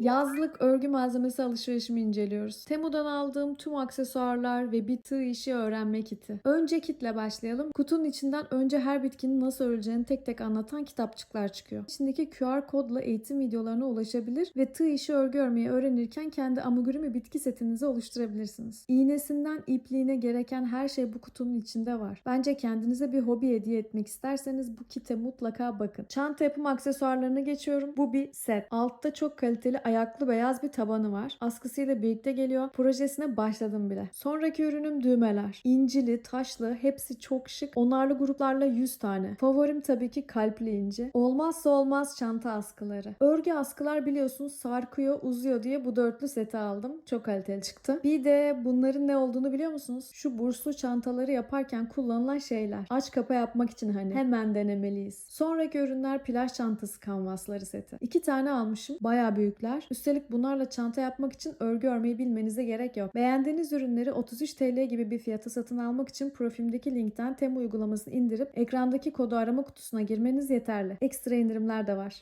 Yazlık örgü malzemesi alışverişimi inceliyoruz. Temu'dan aldığım tüm aksesuarlar ve bir tığ işi öğrenme kiti. Önce kitle başlayalım. Kutunun içinden önce her bitkinin nasıl örüleceğini tek tek anlatan kitapçıklar çıkıyor. İçindeki QR kodla eğitim videolarına ulaşabilir ve tığ işi örgü örmeyi öğrenirken kendi amigurumi bitki setinizi oluşturabilirsiniz. İğnesinden ipliğine gereken her şey bu kutunun içinde var. Bence kendinize bir hobi hediye etmek isterseniz bu kite mutlaka bakın. Çanta yapım aksesuarlarına geçiyorum. Bu bir set. Altta çok kaliteli ayaklı beyaz bir tabanı var. Askısıyla birlikte geliyor. Projesine başladım bile. Sonraki ürünüm düğmeler. İncili, taşlı, hepsi çok şık. Onarlı gruplarla 100 tane. Favorim tabii ki kalpli inci. Olmazsa olmaz çanta askıları. Örgü askılar biliyorsunuz sarkıyor, uzuyor diye bu dörtlü seti aldım. Çok kaliteli çıktı. Bir de bunların ne olduğunu biliyor musunuz? Şu burslu çantaları yaparken kullanılan şeyler. Aç kapa yapmak için hani hemen denemeliyiz. Sonraki ürünler plaj çantası kanvasları seti. İki tane almışım. Baya büyükler. Üstelik bunlarla çanta yapmak için örgü örmeyi bilmenize gerek yok. Beğendiğiniz ürünleri 33 TL gibi bir fiyata satın almak için profilimdeki linkten Temu uygulamasını indirip ekrandaki kodu arama kutusuna girmeniz yeterli. Ekstra indirimler de var.